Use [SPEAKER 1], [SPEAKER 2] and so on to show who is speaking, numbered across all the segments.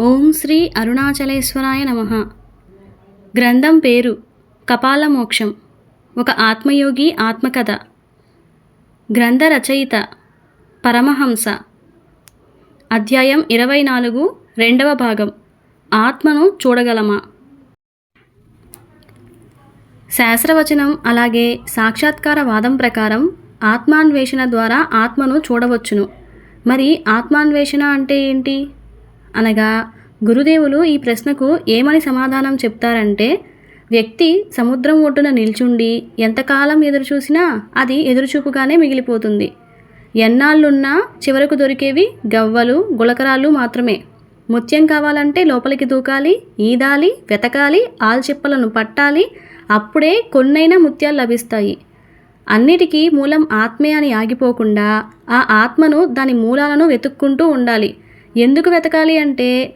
[SPEAKER 1] ఓం శ్రీ అరుణాచలేశ్వరాయ నమ. గ్రంథం పేరు కపాల మోక్షం ఒక ఆత్మయోగి ఆత్మకథ. గ్రంథ రచయిత పరమహంస. అధ్యాయం ఇరవై నాలుగు రెండవ భాగం. ఆత్మను చూడగలమా? శాస్త్రవచనం అలాగే సాక్షాత్కార వాదం ప్రకారం ఆత్మాన్వేషణ ద్వారా ఆత్మను చూడవచ్చును. మరి ఆత్మాన్వేషణ అంటే ఏంటి? అనగా గురుదేవులు ఈ ప్రశ్నకు ఏమని సమాధానం చెప్తారంటే వ్యక్తి సముద్రం ఒడ్డున నిల్చుండి ఎంతకాలం ఎదురుచూసినా అది ఎదురుచూపుగానే మిగిలిపోతుంది. ఎన్నాళ్ళున్నా చివరకు దొరికేవి గవ్వలు గులకరాలు మాత్రమే. ముత్యం కావాలంటే లోపలికి దూకాలి ఈదాలి వెతకాలి ఆల్చిప్పలను పట్టాలి అప్పుడే కొన్నైనా ముత్యాలు లభిస్తాయి. అన్నిటికీ మూలం ఆత్మే అని ఆగిపోకుండా ఆ ఆత్మను దాని మూలాలను వెతుక్కుంటూ ఉండాలి. ఎందుకు వెతకాలి అంటే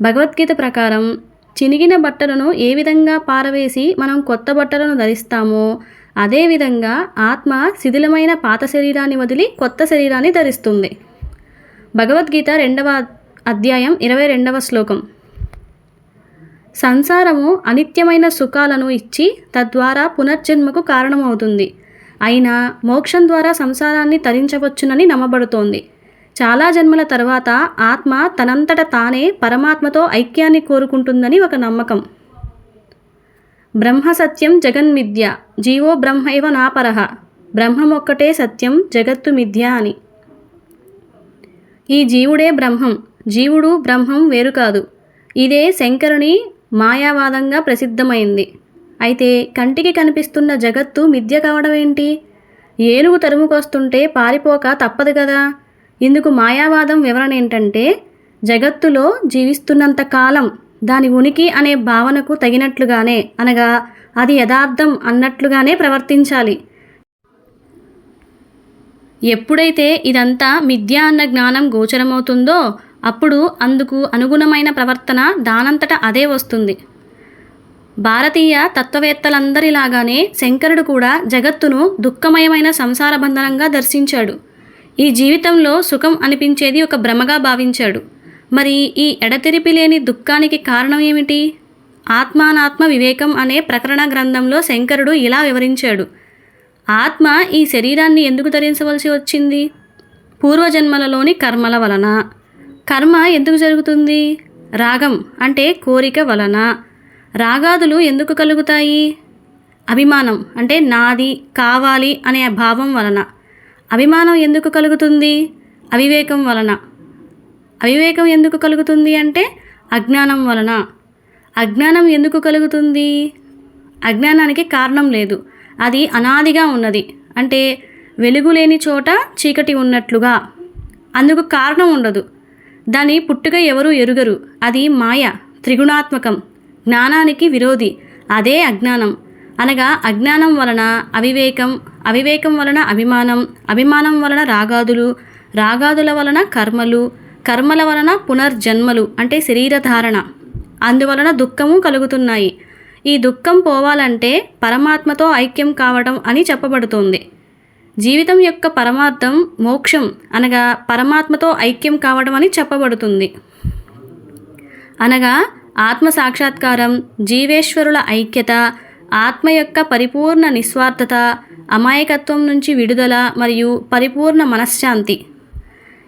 [SPEAKER 1] భగవద్గీత ప్రకారం చినిగిన బట్టలను ఏ విధంగా పారవేసి మనం కొత్త బట్టలను ధరిస్తామో అదేవిధంగా ఆత్మ శిథిలమైన పాత శరీరాన్ని వదిలి కొత్త శరీరాన్ని ధరిస్తుంది. భగవద్గీత రెండవ అధ్యాయం ఇరవై రెండవ శ్లోకం. సంసారము అనిత్యమైన సుఖాలను ఇచ్చి తద్వారా పునర్జన్మకు కారణమవుతుంది. అయినా మోక్షం ద్వారా సంసారాన్ని తరించవచ్చునని నమ్మబడుతోంది. చాలా జన్మల తర్వాత ఆత్మ తనంతట తానే పరమాత్మతో ఐక్యాన్ని కోరుకుంటుందని ఒక నమ్మకం. బ్రహ్మ సత్యం జగన్మిథ్య జీవో బ్రహ్మైవ నాపరహ బ్రహ్మమొక్కటే సత్యం జగత్తు మిథ్య అని. ఈ జీవుడే బ్రహ్మం జీవుడు బ్రహ్మం వేరు కాదు. ఇదే శంకరుని మాయావాదంగా ప్రసిద్ధమైంది. అయితే కంటికి కనిపిస్తున్న జగత్తు మిథ్య కావడం ఏంటి ఏనుగు తరుముకొస్తుంటే పారిపోక తప్పదు కదా. ఇందుకు మాయావాదం వివరణ ఏంటంటే జగత్తులో జీవిస్తున్నంత కాలం దాని ఉనికి అనే భావనకు తగినట్లుగానే అనగా అది యథార్థం అన్నట్లుగానే ప్రవర్తించాలి. ఎప్పుడైతే ఇదంతా మిథ్య అన్న జ్ఞానం గోచరమవుతుందో అప్పుడు అందుకు అనుగుణమైన ప్రవర్తన దానంతట అదే వస్తుంది. భారతీయ తత్వవేత్తలందరిలాగానే శంకరుడు కూడా జగత్తును దుఃఖమయమైన సంసార బంధనంగా దర్శించాడు. ఈ జీవితంలో సుఖం అనిపించేది ఒక భ్రమగా భావించాడు. మరి ఈ ఎడతెరిపి లేని దుఃఖానికి కారణం ఏమిటి? ఆత్మానాత్మ వివేకం అనే ప్రకరణ గ్రంథంలో శంకరుడు ఇలా వివరించాడు. ఆత్మ ఈ శరీరాన్ని ఎందుకు ధరించవలసి వచ్చింది? పూర్వజన్మలలోని కర్మల వలన. కర్మ ఎందుకు జరుగుతుంది? రాగం అంటే కోరిక వలన. రాగాదులు ఎందుకు కలుగుతాయి? అభిమానం అంటే నాది కావాలి అనే భావం వలన. అభిమానం ఎందుకు కలుగుతుంది? అవివేకం వలన. అవివేకం ఎందుకు కలుగుతుంది అంటే అజ్ఞానం వలన. అజ్ఞానం ఎందుకు కలుగుతుంది? అజ్ఞానానికి కారణం లేదు. అది అనాదిగా ఉన్నది. అంటే వెలుగు లేని చోట చీకటి ఉన్నట్లుగా. అందుకు కారణం ఉండదు. దాని పుట్టుక ఎవరు ఎరుగరు. అది మాయ త్రిగుణాత్మకం. జ్ఞానానికి విరోధి. అదే అజ్ఞానం. అనగా అజ్ఞానం వలన అవివేకం అవివేకం వలన అభిమానం అభిమానం వలన రాగాదులు రాగాదుల వలన కర్మలు కర్మల వలన పునర్జన్మలు అంటే శరీరధారణ అందువలన దుఃఖము కలుగుతున్నాయి. ఈ దుఃఖం పోవాలంటే పరమాత్మతో ఐక్యం కావడం అని చెప్పబడుతోంది. జీవితం యొక్క పరమార్థం మోక్షం అనగా పరమాత్మతో ఐక్యం కావడం అని చెప్పబడుతుంది. అనగా ఆత్మ సాక్షాత్కారం జీవేశ్వరుల ఐక్యత ఆత్మ యొక్క పరిపూర్ణ నిస్వార్థత అమాయకత్వం నుంచి విడుదల మరియు పరిపూర్ణ మనశ్శాంతి.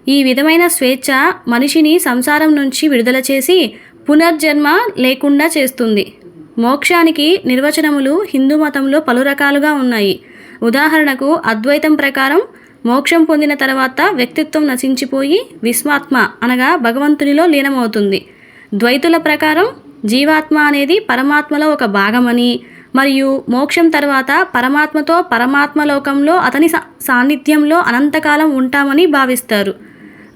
[SPEAKER 1] ఈ విధమైన స్వేచ్ఛ మనిషిని సంసారం నుంచి విడుదల చేసి పునర్జన్మ లేకుండా చేస్తుంది. మోక్షానికి నిర్వచనములు హిందూ మతంలో పలు రకాలుగా ఉన్నాయి. ఉదాహరణకు అద్వైతం ప్రకారం మోక్షం పొందిన తర్వాత వ్యక్తిత్వం నశించిపోయి విశ్వాత్మ అనగా భగవంతునిలో లీనమవుతుంది. ద్వైతుల ప్రకారం జీవాత్మ అనేది పరమాత్మలో ఒక భాగమని మరియు మోక్షం తర్వాత పరమాత్మతో పరమాత్మ లోకంలో అతని సా సాన్నిధ్యంలో అనంతకాలం ఉంటామని భావిస్తారు.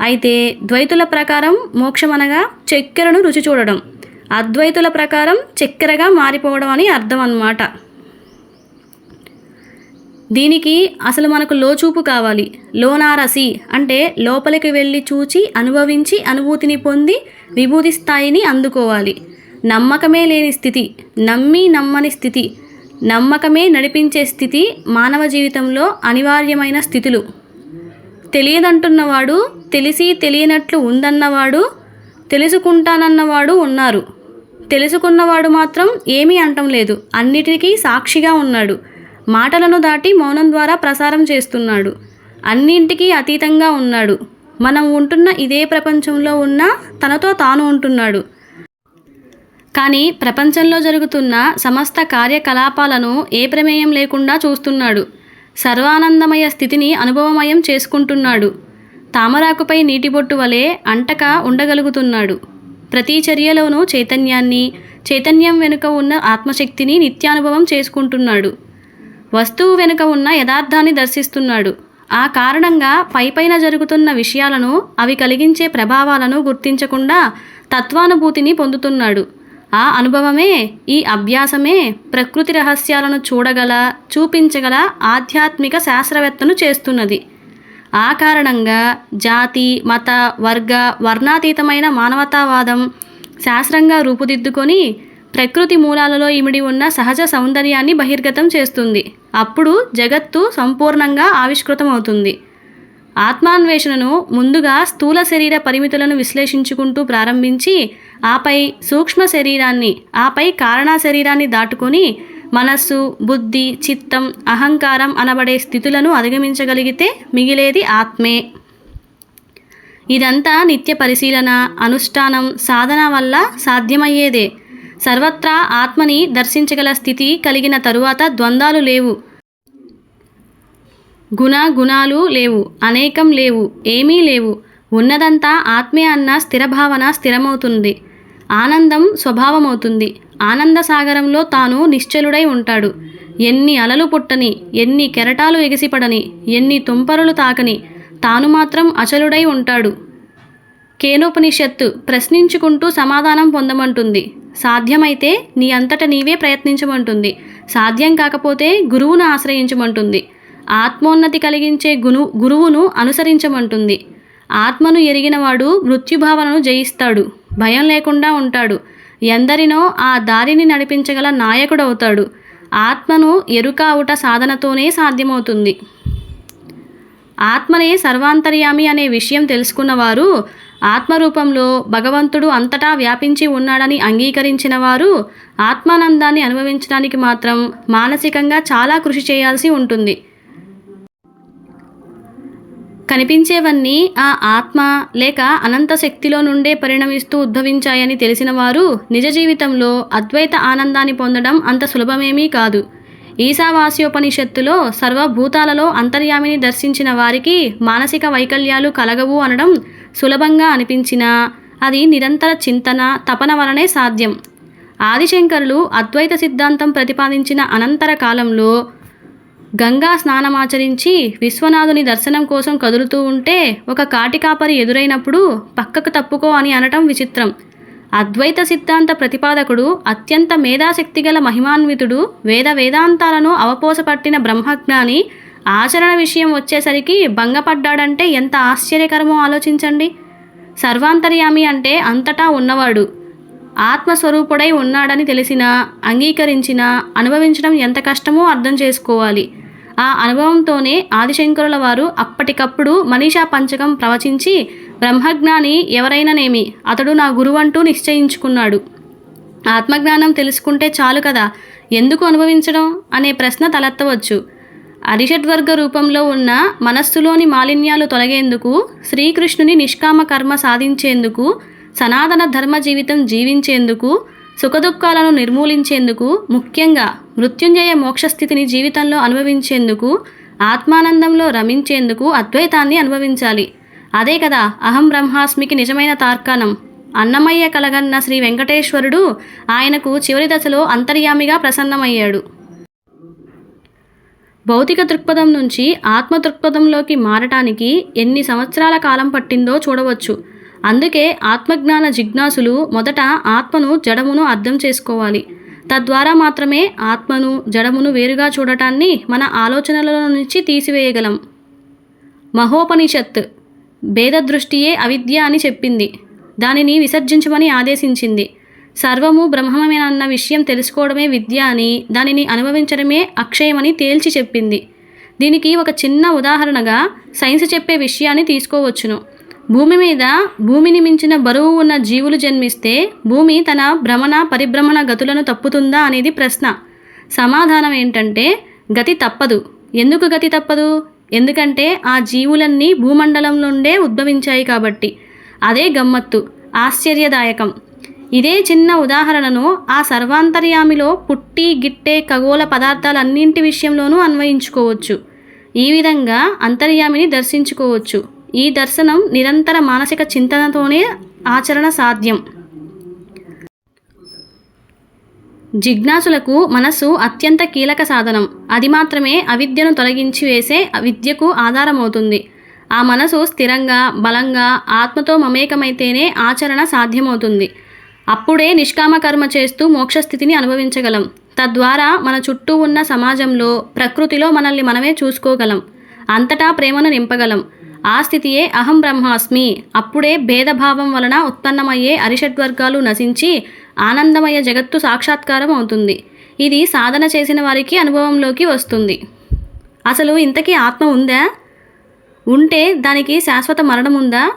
[SPEAKER 1] అయితే ద్వైతుల ప్రకారం మోక్షం అనగా చక్కెరను రుచి చూడడం అద్వైతుల ప్రకారం చక్కెరగా మారిపోవడం అని అర్థం అన్నమాట దీనికి అసలు మనకు లోచూపు కావాలి. లోనారసి అంటే లోపలికి వెళ్ళి చూచి అనుభవించి అనుభూతిని పొంది విభూతి స్థాయిని అందుకోవాలి. నమ్మకమే లేని స్థితి నమ్మి నమ్మని స్థితి నమ్మకమే నడిపించే స్థితి మానవ జీవితంలో అనివార్యమైన స్థితులు. తెలియదంటున్నవాడు తెలిసి తెలియనట్లు ఉందన్నవాడు తెలుసుకుంటానన్నవాడు ఉన్నారు. తెలుసుకున్నవాడు మాత్రం ఏమీ అంటం లేదు అన్నిటికీ సాక్షిగా ఉన్నాడు. మాటలను దాటి మౌనం ద్వారా ప్రసారం చేస్తున్నాడు. అన్నింటికీ అతీతంగా ఉన్నాడు. మనం ఉంటున్న ఇదే ప్రపంచంలో ఉన్న తనతో తాను ఉంటున్నాడు. కానీ ప్రపంచంలో జరుగుతున్న సమస్త కార్యకలాపాలను ఏ ప్రమేయం లేకుండా చూస్తున్నాడు. సర్వానందమయ స్థితిని అనుభవమయం చేసుకుంటున్నాడు. తామరాకుపై నీటి బొట్టు వలె అంటక ఉండగలుగుతున్నాడు. ప్రతి చర్యలోనూ చైతన్యాన్ని చైతన్యం వెనుక ఉన్న ఆత్మశక్తిని నిత్యానుభవం చేసుకుంటున్నాడు. వస్తువు వెనుక ఉన్న యథార్థాన్ని దర్శిస్తున్నాడు. ఆ కారణంగా పైపైన జరుగుతున్న విషయాలను అవి కలిగించే ప్రభావాలను గుర్తించకుండా తత్వానుభూతిని పొందుతున్నాడు. ఆ అనుభవమే ఈ అభ్యాసమే ప్రకృతి రహస్యాలను చూడగల చూపించగల ఆధ్యాత్మిక శాస్త్రవేత్తను చేస్తున్నది. ఆ కారణంగా జాతి మత వర్గ వర్ణాతీతమైన మానవతావాదం శాస్త్రంగా రూపుదిద్దుకొని ప్రకృతి మూలాలలో ఇమిడి ఉన్న సహజ సౌందర్యాన్ని బహిర్గతం చేస్తుంది. అప్పుడు జగత్తు సంపూర్ణంగా ఆవిష్కృతమవుతుంది. ఆత్మాన్వేషణను ముందుగా స్థూల శరీర పరిమితులను విశ్లేషించుకుంటూ ప్రారంభించి ఆపై సూక్ష్మ శరీరాన్ని ఆపై కారణ శరీరాన్ని దాటుకొని మనస్సు బుద్ధి చిత్తం అహంకారం అనబడే స్థితులను అధిగమించగలిగితే మిగిలేది ఆత్మే. ఇదంతా నిత్య పరిశీలన అనుష్ఠానం సాధన వల్ల సాధ్యమయ్యేదే. సర్వత్రా ఆత్మని దర్శించగల స్థితి కలిగిన తరువాత ద్వంద్వాలు లేవు. గుణ గుణాలు లేవు అనేకం లేవు ఏమీ లేవు. ఉన్నదంతా ఆత్మే అన్న స్థిర భావన స్థిరమవుతుంది. ఆనందం స్వభావమవుతుంది. ఆనంద సాగరంలో తాను నిశ్చలుడై ఉంటాడు. ఎన్ని అలలు పుట్టని ఎన్ని కెరటాలు ఎగిసిపడని ఎన్ని తుంపరులు తాకని తాను మాత్రం అచలుడై ఉంటాడు. కేనోపనిషత్తు ప్రశ్నించుకుంటూ సమాధానం పొందమంటుంది. సాధ్యమైతే నీ అంతట నీవే ప్రయత్నించమంటుంది. సాధ్యం కాకపోతే గురువును ఆశ్రయించమంటుంది. ఆత్మోన్నతి కలిగించే గును గురువును అనుసరించమంటుంది. ఆత్మను ఎరిగినవాడు మృత్యుభావనను జయిస్తాడు. భయం లేకుండా ఉంటాడు. ఎందరినో ఆ దారిని నడిపించగల నాయకుడవుతాడు. ఆత్మను ఎరుక అవుట సాధనతోనే సాధ్యమవుతుంది. ఆత్మనే సర్వాంతర్యామి అనే విషయం తెలుసుకున్నవారు ఆత్మరూపంలో భగవంతుడు అంతటా వ్యాపించి ఉన్నాడని అంగీకరించిన వారు ఆత్మానందాన్ని అనుభవించడానికి మాత్రం మానసికంగా చాలా కృషి చేయాల్సి ఉంటుంది. కనిపించేవన్నీ ఆ ఆత్మ లేక అనంత శక్తిలో నుండే పరిణమిస్తూ ఉద్భవించాయని తెలిసిన వారు నిజ జీవితంలో అద్వైత ఆనందాన్ని పొందడం అంత సులభమేమీ కాదు. ఈశావాస్యోపనిషత్తులో సర్వభూతాలలో అంతర్యామిని దర్శించిన వారికి మానసిక వైకల్యాలు కలగవు అనడం సులభంగా అనిపించినా అది నిరంతర చింతన తపన వలనే సాధ్యం. ఆదిశంకరులు అద్వైత సిద్ధాంతం ప్రతిపాదించిన అనంతర కాలంలో గంగా స్నానమాచరించి విశ్వనాథుని దర్శనం కోసం కదులుతూ ఉంటే ఒక కాటికాపరి ఎదురైనప్పుడు పక్కకు తప్పుకో అని అనటం విచిత్రం. అద్వైత సిద్ధాంత ప్రతిపాదకుడు అత్యంత మేధాశక్తి గల మహిమాన్వితుడు వేద వేదాంతాలను అవపోసపట్టిన బ్రహ్మజ్ఞాని ఆచరణ విషయం వచ్చేసరికి భంగపడ్డాడంటే ఎంత ఆశ్చర్యకరమో ఆలోచించండి. సర్వాంతర్యామి అంటే అంతటా ఉన్నవాడు. ఆత్మస్వరూపుడై ఉన్నాడని తెలిసినా అంగీకరించినా అనుభవించడం ఎంత కష్టమో అర్థం చేసుకోవాలి. ఆ అనుభవంతోనే ఆదిశంకరుల వారు అప్పటికప్పుడు మనీషా పంచకం ప్రవచించి బ్రహ్మజ్ఞాని ఎవరైనానేమి అతడు నా గురువంటూ నిశ్చయించుకున్నాడు. ఆత్మజ్ఞానం తెలుసుకుంటే చాలు కదా ఎందుకు అనుభవించడం అనే ప్రశ్న తలెత్తవచ్చు. అరిషడ్వర్గ రూపంలో ఉన్న మనస్సులోని మాలిన్యాలు తొలగేందుకు శ్రీకృష్ణుని నిష్కామ కర్మ సాధించేందుకు సనాతన ధర్మ జీవితం జీవించేందుకు సుఖదుఖాలను నిర్మూలించేందుకు ముఖ్యంగా మృత్యుంజయ మోక్షస్థితిని జీవితంలో అనుభవించేందుకు ఆత్మానందంలో రమించేందుకు అద్వైతాన్ని అనుభవించాలి. అదే కదా అహం బ్రహ్మాస్మికి నిజమైన తార్కాణం. అన్నమయ్య కలగన్న శ్రీ వెంకటేశ్వరుడు ఆయనకు చివరి దశలో అంతర్యామిగా ప్రసన్నమయ్యాడు. భౌతిక దృక్పథం నుంచి ఆత్మ దృక్పథంలోకి మారటానికి ఎన్ని సంవత్సరాల కాలం పట్టిందో చూడవచ్చు. అందుకే ఆత్మజ్ఞాన జిజ్ఞాసులు మొదట ఆత్మను జడమును అర్థం చేసుకోవాలి. తద్వారా మాత్రమే ఆత్మను జడమును వేరుగా చూడటాన్ని మన ఆలోచనలలో నుంచి తీసివేయగలం. మహోపనిషత్ భేదదృష్టియే అవిద్య అని చెప్పింది. దానిని విసర్జించమని ఆదేశించింది. సర్వము బ్రహ్మమేనన్న విషయం తెలుసుకోవడమే విద్య అని దానిని అనుభవించడమే అక్షయమని తేల్చి చెప్పింది. దీనికి ఒక చిన్న ఉదాహరణగా సైన్స్ చెప్పే విషయాన్ని తీసుకోవచ్చును. భూమి మీద భూమిని మించిన బరువు ఉన్న జీవులు జన్మిస్తే భూమి తన భ్రమణ పరిభ్రమణ గతులను తప్పుతుందా అనేది ప్రశ్న. సమాధానం ఏంటంటే గతి తప్పదు. ఎందుకు గతి తప్పదు? ఎందుకంటే ఆ జీవులన్నీ భూమండలం నుండే ఉద్భవించాయి కాబట్టి. అదే గమ్మత్తు ఆశ్చర్యదాయకం. ఇదే చిన్న ఉదాహరణను ఆ సర్వాంతర్యామిలో పుట్టి గిట్టే ఖగోళ పదార్థాలన్నింటి విషయంలోనూ అన్వయించుకోవచ్చు. ఈ విధంగా అంతర్యామిని దర్శించుకోవచ్చు. ఈ దర్శనం నిరంతర మానసిక చింతనతోనే ఆచరణ సాధ్యం. జిజ్ఞాసులకు మనస్సు అత్యంత కీలక సాధనం. అది మాత్రమే అవిద్యను తొలగించి వేసే విద్యకు ఆధారమవుతుంది. ఆ మనసు స్థిరంగా బలంగా ఆత్మతో మమేకమైతేనే ఆచరణ సాధ్యమవుతుంది. అప్పుడే నిష్కామ కర్మ చేస్తూ మోక్షస్థితిని అనుభవించగలం. తద్వారా మన చుట్టూ ఉన్న సమాజంలో ప్రకృతిలో మనల్ని మనమే చూసుకోగలం. అంతటా ప్రేమను నింపగలం. ఆ స్థితియే అహం బ్రహ్మాస్మి. అప్పుడే భేదభావం వలన ఉత్పన్నమయ్యే అరిషడ్వర్గాలు నశించి ఆనందమయ జగత్తు సాక్షాత్కారం అవుతుంది. ఇది సాధన చేసిన వారికి అనుభవంలోకి వస్తుంది. అసలు ఇంతకీ ఆత్మ ఉందా? ఉంటే దానికి శాశ్వత మరణం ఉందా?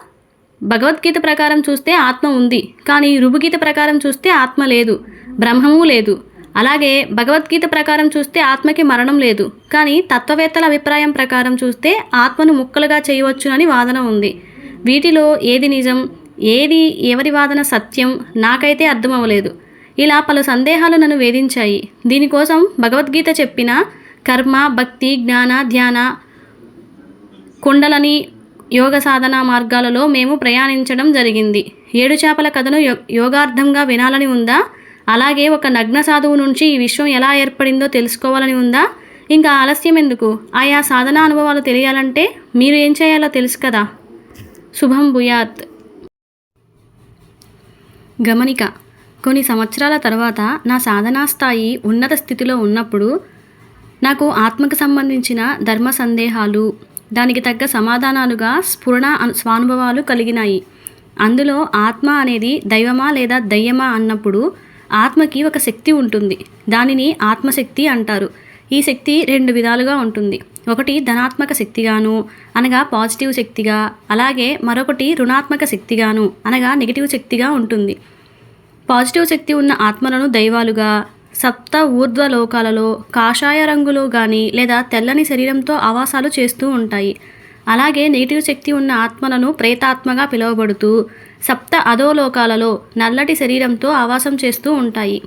[SPEAKER 1] భగవద్గీత ప్రకారం చూస్తే ఆత్మ ఉంది. కానీ రుభుగీత ప్రకారం చూస్తే ఆత్మ లేదు. బ్రహ్మము లేదు. అలాగే భగవద్గీత ప్రకారం చూస్తే ఆత్మకి మరణం లేదు కానీ తత్వవేత్తల అభిప్రాయం ప్రకారం చూస్తే ఆత్మను ముక్కలుగా చేయవచ్చునని వాదన ఉంది. వీటిలో ఏది నిజం ఏది ఎవరి వాదన సత్యం నాకైతే అర్థం అవ్వలేదు ఇలా పలు సందేహాలు నన్ను వేధించాయి. దీనికోసం భగవద్గీత చెప్పిన కర్మ భక్తి జ్ఞాన ధ్యాన కుండలని యోగ సాధన మార్గాలలో మేము ప్రయాణించడం జరిగింది. ఏడు చేపల కథను యో యోగార్థంగా వినాలని ఉందా? అలాగే ఒక నగ్న సాధువు నుంచి ఈ విశ్వం ఎలా ఏర్పడిందో తెలుసుకోవాలని ఉందా? ఇంకా ఆలస్యం ఎందుకు? ఆయా సాధన అనుభవాలు తెలియాలంటే మీరు ఏం చేయాలో తెలుసు కదా. శుభం భూయాత్. గమనిక కొన్ని సంవత్సరాల తర్వాత నా సాధనా స్థాయి ఉన్నత స్థితిలో ఉన్నప్పుడు నాకు ఆత్మకు సంబంధించిన ధర్మ సందేహాలు దానికి తగ్గ సమాధానాలుగా స్ఫురణ స్వానుభవాలు కలిగినాయి. అందులో ఆత్మ అనేది దైవమా లేదా దయ్యమా అన్నప్పుడు ఆత్మకి ఒక శక్తి ఉంటుంది. దానిని ఆత్మశక్తి అంటారు. ఈ శక్తి రెండు విధాలుగా ఉంటుంది. ఒకటి ధనాత్మక శక్తిగాను అనగా పాజిటివ్ శక్తిగా అలాగే మరొకటి రుణాత్మక శక్తిగాను అనగా నెగిటివ్ శక్తిగా ఉంటుంది. పాజిటివ్ శక్తి ఉన్న ఆత్మలను దైవాలుగా సప్త ఊర్ధ్వ లోకాలలో కాషాయ రంగులో కానీ లేదా తెల్లని శరీరంతో ఆవాసాలు చేస్తూ ఉంటాయి. అలాగే నెగిటివ్ శక్తి ఉన్న ఆత్మలను ప్రేతాత్మగా పిలువబడుతూ సప్త అధోలోకాలలో నల్లటి శరీరంతో ఆవాసం చేస్తూ ఉంటాయి.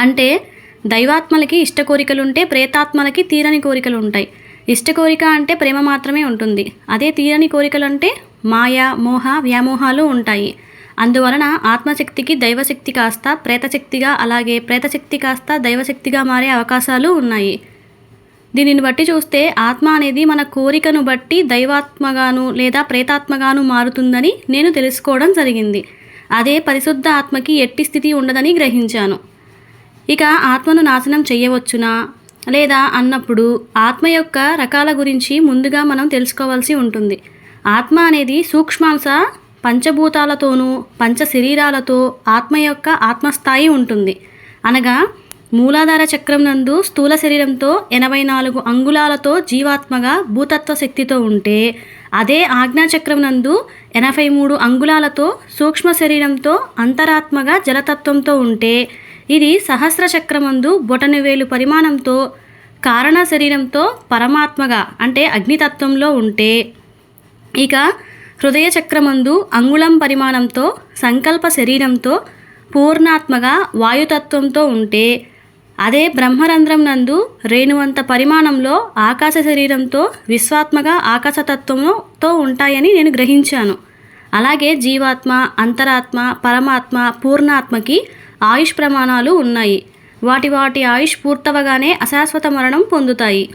[SPEAKER 1] అంటే దైవాత్మలకి ఇష్ట కోరికలుంటే ప్రేతాత్మలకి తీరని కోరికలు ఉంటాయి ఇష్ట కోరిక అంటే ప్రేమ మాత్రమే ఉంటుంది. అదే తీరని కోరికలు అంటే మాయ మోహ వ్యామోహాలు ఉంటాయి. అందువలన ఆత్మశక్తికి దైవశక్తి కాస్త ప్రేతశక్తిగా అలాగే ప్రేతశక్తి కాస్త దైవశక్తిగా మారే అవకాశాలు ఉన్నాయి. దీనిని బట్టి చూస్తే ఆత్మ అనేది మన కోరికను బట్టి దైవాత్మగాను లేదా ప్రేతాత్మగాను మారుతుందని నేను తెలుసుకోవడం జరిగింది. అదే పరిశుద్ధ ఆత్మకి ఎట్టి స్థితి ఉండదని గ్రహించాను. ఇక ఆత్మను నాశనం చేయవచ్చునా? లేదా అన్నప్పుడు ఆత్మ యొక్క రకాల గురించి ముందుగా మనం తెలుసుకోవాల్సి ఉంటుంది. ఆత్మ అనేది సూక్ష్మాంశ పంచభూతాలతోనూ పంచ శరీరాలతో ఆత్మ యొక్క ఆత్మస్థాయి ఉంటుంది. అనగా మూలాధార చక్రం నందు స్థూల శరీరంతో ఎనభై నాలుగు అంగుళాలతో జీవాత్మగా భూతత్వ శక్తితో ఉంటే అదే ఆజ్ఞాచక్రం నందు ఎనభై మూడు అంగుళాలతో సూక్ష్మ శరీరంతో అంతరాత్మగా జలతత్వంతో ఉంటే ఇది సహస్ర చక్రమందు బొటనవేలు పరిమాణంతో కారణ శరీరంతో పరమాత్మగా అంటే అగ్నితత్వంలో ఉంటే ఇక హృదయ చక్రమందు అంగుళం పరిమాణంతో సంకల్ప శరీరంతో పూర్ణాత్మగా వాయుతత్వంతో ఉంటే అదే బ్రహ్మరంధ్రం నందు రేణువంత పరిమాణంలో ఆకాశ శరీరంతో విశ్వాత్మగా ఆకాశతత్వంతో ఉంటాయని నేను గ్రహించాను. అలాగే జీవాత్మ అంతరాత్మ పరమాత్మ పూర్ణాత్మకి ఆయుష్ ప్రమాణాలు ఉన్నాయి. వాటి వాటి ఆయుష్ పూర్తవగానే అశాశ్వత మరణం పొందుతాయి.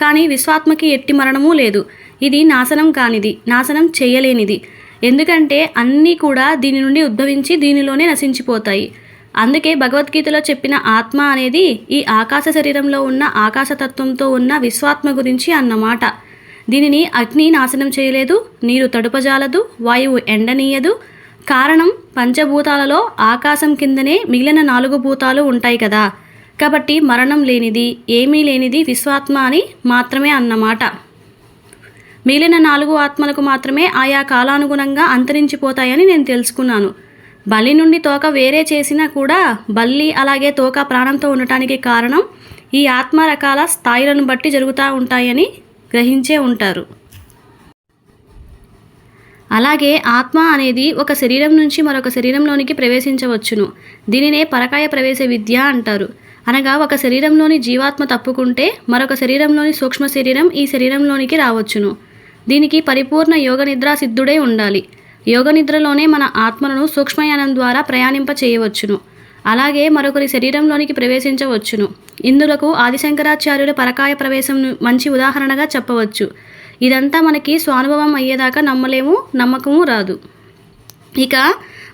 [SPEAKER 1] కానీ విశ్వాత్మకి ఎట్టి మరణమూ లేదు. ఇది నాశనం కానిది నాశనం చేయలేనిది. ఎందుకంటే అన్నీ కూడా దీని నుండి ఉద్భవించి దీనిలోనే నశించిపోతాయి. అందుకే భగవద్గీతలో చెప్పిన ఆత్మ అనేది ఈ ఆకాశ శరీరంలో ఉన్న ఆకాశతత్వంతో ఉన్న విశ్వాత్మ గురించి అన్నమాట. దీనిని అగ్ని నాశనం చేయలేదు నీరు తడుపజాలదు వాయువు ఎండనీయదు. కారణం పంచభూతాలలో ఆకాశం కిందనే మిగిలిన నాలుగు భూతాలు ఉంటాయి కదా. కాబట్టి మరణం లేనిది ఏమీ లేనిది విశ్వాత్మ అని మాత్రమే అన్నమాట. మిగిలిన నాలుగు ఆత్మలకు మాత్రమే ఆయా కాలానుగుణంగా అంతరించిపోతాయని నేను తెలుసుకున్నాను. బలి నుండి తోక వేరే చేసినా కూడా బల్లి అలాగే తోక ప్రాణంతో ఉండటానికి కారణం ఈ ఆత్మ రకాల స్థాయిలను బట్టి జరుగుతూ ఉంటాయని గ్రహించే ఉంటారు. అలాగే ఆత్మ అనేది ఒక శరీరం నుంచి మరొక శరీరంలోనికి ప్రవేశించవచ్చును. దీనినే పరకాయ ప్రవేశ విద్య అంటారు. అనగా ఒక శరీరంలోని జీవాత్మ తప్పుకుంటే మరొక శరీరంలోని సూక్ష్మ శరీరం ఈ శరీరంలోనికి రావచ్చును. దీనికి పరిపూర్ణ యోగ నిద్రా సిద్ధుడై ఉండాలి. యోగ నిద్రలోనే మన ఆత్మలను సూక్ష్మయానం ద్వారా ప్రయాణింప చేయవచ్చును. అలాగే మరొకరి శరీరంలోనికి ప్రవేశించవచ్చును. ఇందులకు ఆదిశంకరాచార్యుల పరకాయ ప్రవేశం మంచి ఉదాహరణగా చెప్పవచ్చు. ఇదంతా మనకి స్వానుభవం అయ్యేదాకా నమ్మలేము నమ్మకము రాదు. ఇక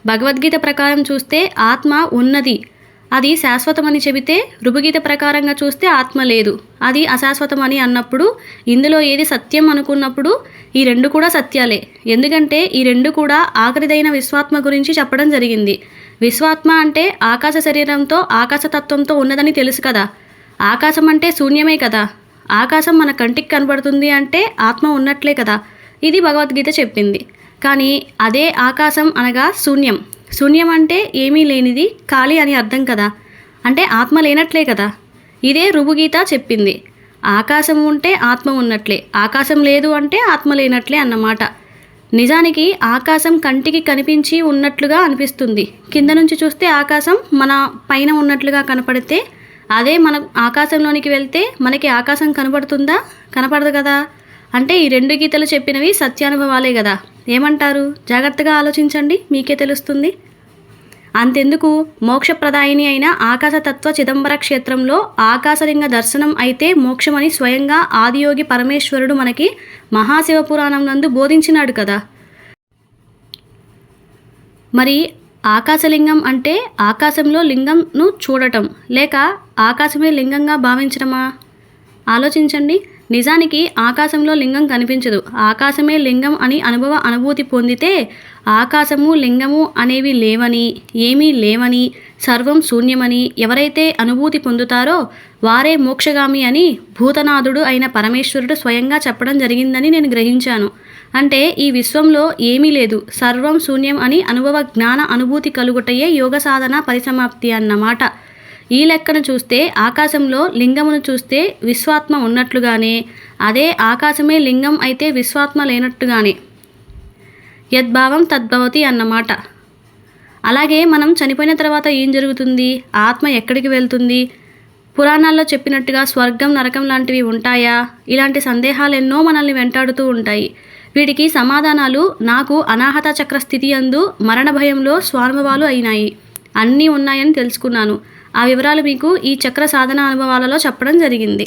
[SPEAKER 1] భగవద్గీత ప్రకారం చూస్తే ఆత్మ ఉన్నది అది శాశ్వతమని చెబితే రుభుగీత ప్రకారంగా చూస్తే ఆత్మ లేదు. అది అశాశ్వతమని అన్నప్పుడు ఇందులో ఏది సత్యం అనుకున్నప్పుడు ఈ రెండు కూడా సత్యాలే. ఎందుకంటే ఈ రెండు కూడా ఆఖరిదైన విశ్వాత్మ గురించి చెప్పడం జరిగింది. విశ్వాత్మ అంటే ఆకాశ శరీరంతో ఆకాశతత్వంతో ఉన్నదని తెలుసు కదా. ఆకాశం అంటే శూన్యమే కదా. ఆకాశం మన కంటికి కనబడుతుంది అంటే ఆత్మ ఉన్నట్లే కదా. ఇది భగవద్గీత చెప్పింది. కానీ అదే ఆకాశం అనగా శూన్యం. శూన్యం అంటే ఏమీ లేనిది ఖాళీ అని అర్థం కదా. అంటే ఆత్మ లేనట్లే కదా. ఇదే రుభుగీత చెప్పింది. ఆకాశం ఉంటే ఆత్మ ఉన్నట్లే ఆకాశం లేదు అంటే ఆత్మ లేనట్లే అన్నమాట. నిజానికి ఆకాశం కంటికి కనిపించి ఉన్నట్లుగా అనిపిస్తుంది. కింద నుంచి చూస్తే ఆకాశం మన పైన ఉన్నట్లుగా కనపడితే అదే మన ఆకాశంలోనికి వెళ్తే మనకి ఆకాశం కనపడుతుందా కనపడదు కదా. అంటే ఈ రెండు గీతలు చెప్పినవి సత్యానుభవాలే కదా. ఏమంటారు? జాగ్రత్తగా ఆలోచించండి మీకే తెలుస్తుంది. అంతెందుకు? మోక్షప్రదాయిని అయిన ఆకాశతత్వ చిదంబర క్షేత్రంలో ఆకాశలింగ దర్శనం అయితే మోక్షమని స్వయంగా ఆదియోగి పరమేశ్వరుడు మనకి మహాశివ పురాణం నందు బోధించినాడు కదా. మరి ఆకాశలింగం అంటే ఆకాశంలో లింగంను చూడటం లేక ఆకాశమే లింగంగా భావించడమా ఆలోచించండి. నిజానికి ఆకాశంలో లింగం కనిపించదు. ఆకాశమే లింగం అని అనుభవ అనుభూతి పొందితే ఆకాశము లింగము అనేవి లేవని ఏమీ లేవని సర్వం శూన్యమని ఎవరైతే అనుభూతి పొందుతారో వారే మోక్షగామి అని భూతనాథుడు అయిన పరమేశ్వరుడు స్వయంగా చెప్పడం జరిగిందని నేను గ్రహించాను. అంటే ఈ విశ్వంలో ఏమీ లేదు. సర్వం శూన్యం అని అనుభవ జ్ఞాన అనుభూతి కలుగుటయే యోగ సాధన పరిసమాప్తి అన్నమాట. ఈ లెక్కను చూస్తే ఆకాశంలో లింగమును చూస్తే విశ్వాత్మ ఉన్నట్లుగానే అదే ఆకాశమే లింగం అయితే విశ్వాత్మ లేనట్టుగానే. యద్భావం తద్భవతి అన్నమాట. అలాగే మనం చనిపోయిన తర్వాత ఏం జరుగుతుంది? ఆత్మ ఎక్కడికి వెళ్తుంది? పురాణాల్లో చెప్పినట్టుగా స్వర్గం నరకం లాంటివి ఉంటాయా? ఇలాంటి సందేహాలు ఎన్నో మనల్ని వెంటాడుతూ ఉంటాయి. వీటికి సమాధానాలు నాకు అనాహత చక్ర స్థితి అందు మరణ భయంలో స్వానుభవాలు అయినాయి. అన్నీ ఉన్నాయని తెలుసుకున్నాను. ఆ వివరాలు మీకు ఈ చక్ర సాధన అనుభవాలలో చెప్పడం జరిగింది.